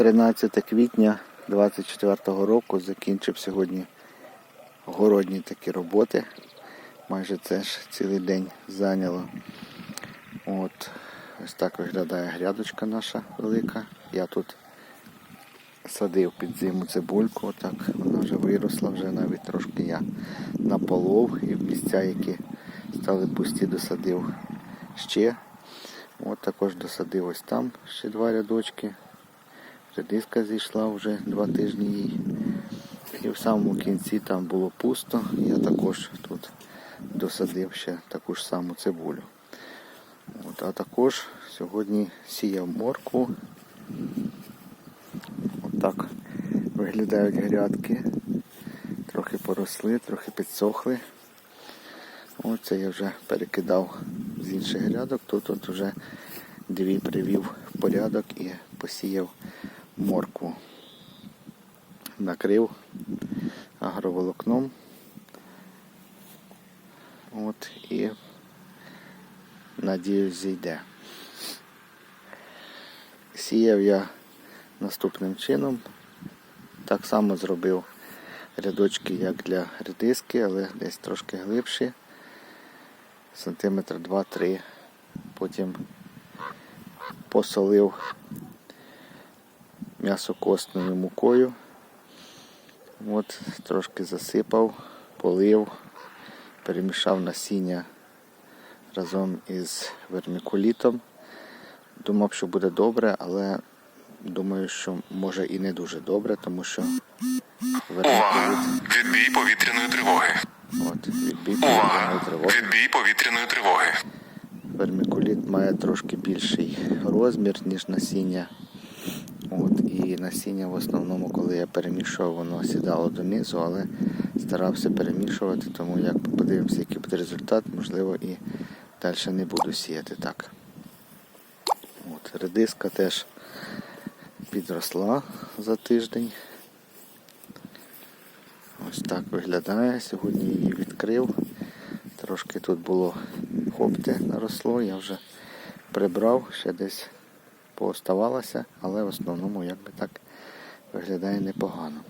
13 квітня 24 року закінчив сьогодні городні такі роботи. Майже це ж цілий день зайняло. От, ось так виглядає грядочка наша велика. Я тут садив під зиму цибульку, отак вона вже виросла, вже навіть трошки я наполов і в місця, які стали пусті, досадив ще. От також досадив ось там ще два рядочки. Редиска зійшла вже два тижні їй. І в самому кінці там було пусто. Я також тут досадив ще таку ж саму цибулю. От, а також сьогодні сіяв моркву. Отак виглядають грядки. Трохи поросли, трохи підсохли. Оце я вже перекидав з інших грядок. Тут от вже дві привів в порядок і посіяв моркву. Накрив агроволокном. От і надіюсь зійде. Сіяв я наступним чином. Так само зробив рядочки, як для редиски, але десь трошки глибші. Сантиметр 2-3. Потім посолив м'ясо костною мукою. От, трошки засипав, полив, перемішав насіння разом із вермикулітом. Думав, що буде добре, але думаю, що може і не дуже добре, тому що Увага! Відбій повітряної тривоги. от, відбій повітряної тривоги. Відбій повітряної тривоги. Вермикуліт має трошки більший розмір, ніж насіння. От, і насіння в основному, коли я перемішував, воно сідало донизу, але старався перемішувати, тому як подивимося, який буде результат, можливо, і далі не буду сіяти так. От, редиска теж підросла за тиждень. Ось так виглядає. Сьогодні її відкрив. Трошки тут було хопти наросло, я вже прибрав, ще десь пооставалося, але в основному якби так виглядає непогано.